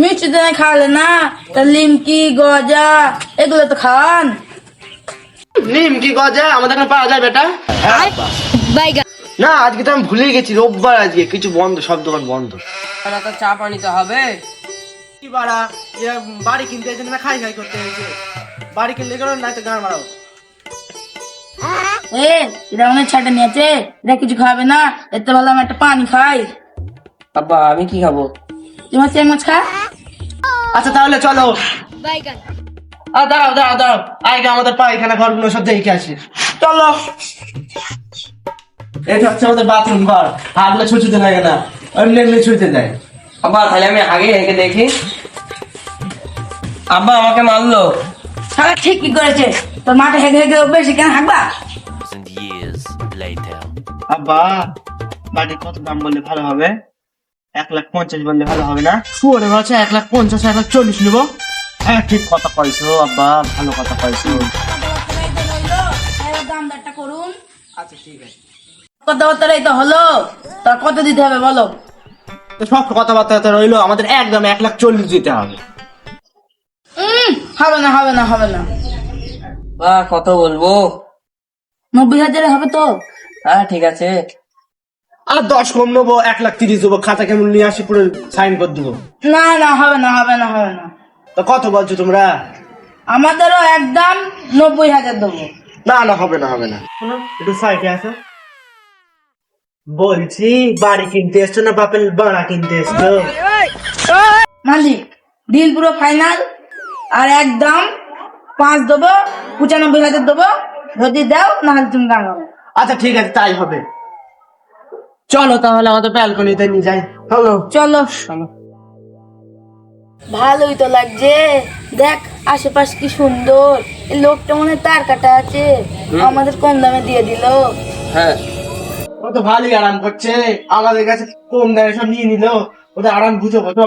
মিষ্টি দেনে খাওয়ালে না? তা লিমকি গজা এগুলো তো খাওয়ান। লিমকি গজা আমাদের এখানে পাওয়া যায় বেটা। না আজকে তো আমি ভুলে গেছি রোববার আজকে। কিছু বন্ধ সব দোকান বন্ধ। তো চা পানি তো হবে। কি বাড়া বাড়ি কিনতে এসে না খাই খাই করতে হয়েছে বাড়ি কিনলে কেন না তো গান মারাও এ এটা অনেক ছাটা নিয়েছে এটা কিছু খাবে না এতে ভালো আমি একটা পানি খাই। আব্বা আমি কি খাব? তোমার চেং মাছ খা। আচ্ছা তাহলে চলো। আর দাঁড়াও দাঁড়াও দাঁড়াও। আগে আমাদের পায়খানা ঘরগুলো সব দেখে আসি। চলো। এটা হচ্ছে আমাদের বাথরুম ঘর। হাতগুলো ছুঁচুতে লাগে না। এমনি এমনি ছুঁতে দেয়। আব্বা তাহলে আমি আগে হেঁকে দেখি। আব্বা আমাকে মারলো। সারা ঠিক কি করেছে? তোর মাঠে হেগে হেগে বেশি কেন হাঁকবা. আব্বা বাড়ির কত দাম বললে ভালো হবে? এক লাখ পঞ্চাশ বললে ভালো হবে না? শুয়ারে বলছে এক লাখ পঞ্চাশ এক লাখ চল্লিশ নেব। হ্যাঁ ঠিক কথা কইছো আব্বা ভালো কথা কইছো। দামদারটা করুন আচ্ছা ঠিক আছে। কথাবার্তারাই তো হলো। তা কত দিতে হবে বলো? তো সব কথাবার্তা তো রইল আমাদের একদম এক লাখ চল্লিশ দিতে হবে। হবে না হবে না হবে না। বা কত বলব? নব্বই হাজারে হবে তো। হ্যাঁ ঠিক আছে। আর দশ কম নেব এক লাখ তিরিশ দেবো খাতা কেমন নিয়ে আসি পুরো সাইন করে দেবো। না না হবে না হবে না হবে না। তো কত বলছো তোমরা? আমাদেরও একদম নব্বই হাজার দেবো। না না হবে না হবে না। শোনো একটু সাইডে আসো। বলছি বাড়ি কিনতে এসছো না বাপের বাড়া কিনতে এসছো? মালিক ডিল পুরো ফাইনাল আর একদম পাঁচ দেবো পঁচানব্বই হাজার দেবো। যদি দাও না হলে তুমি আচ্ছা ঠিক আছে তাই হবে। চলো তাহলে আমাদের ব্যালকনিতে নিয়ে যাই। চলো। চলো। চলো। ভালোই তো লাগছে। দেখ আশেপাশ কি সুন্দর। এই লোকটা মনে হয় তার কাটা আছে। আমাদের কম দামে দিয়ে দিল। হ্যাঁ। ও তো ভালোই আরাম করছে। আমাদের কাছে কম দামে সব নিয়ে নিল। ওদের আরাম বুঝো বুঝো